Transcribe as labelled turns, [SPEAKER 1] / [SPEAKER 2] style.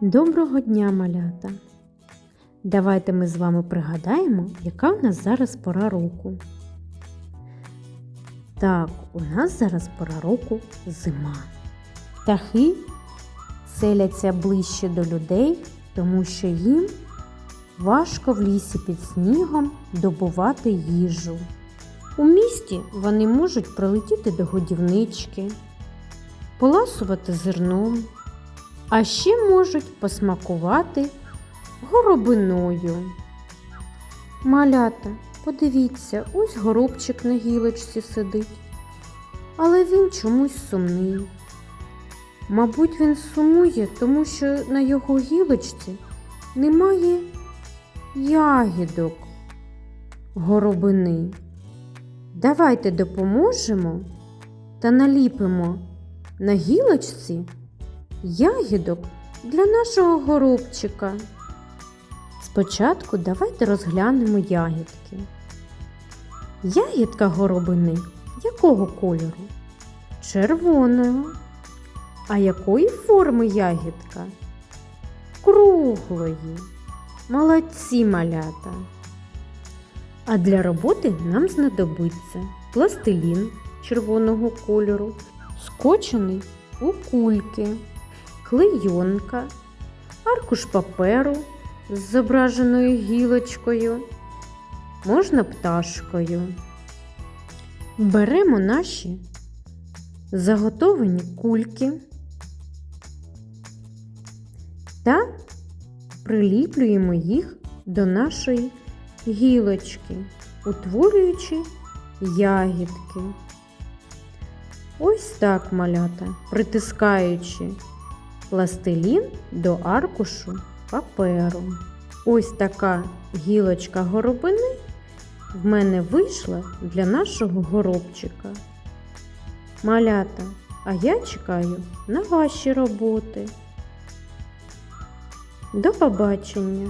[SPEAKER 1] Доброго дня, малята! Давайте ми з вами пригадаємо, яка в нас зараз пора року. Так, у нас зараз пора року зима. Птахи селяться ближче до людей, тому що їм важко в лісі під снігом добувати їжу. У місті вони можуть прилетіти до годівнички, поласувати зерном, а ще можуть посмакувати горобиною. Малята, подивіться, ось горобчик на гілочці сидить, але він чомусь сумний. Мабуть, він сумує, тому що на його гілочці немає ягідок горобини. Давайте допоможемо та наліпимо на гілочці ягідок для нашого горобчика. Спочатку давайте розглянемо ягідки. Ягідка горобини якого кольору? Червоного. А якої форми ягідка? Круглої. Молодці малята. А для роботи нам знадобиться пластилін червоного кольору, скочений у кульки, клейонка, аркуш паперу з зображеною гілочкою, можна пташкою. Беремо наші заготовані кульки та приліплюємо їх до нашої гілочки, утворюючи ягідки. Ось так малята, притискаючи пластилін до аркушу паперу. Ось така гілочка горобини в мене вийшла для нашого горобчика. Малята, а я чекаю на ваші роботи. До побачення!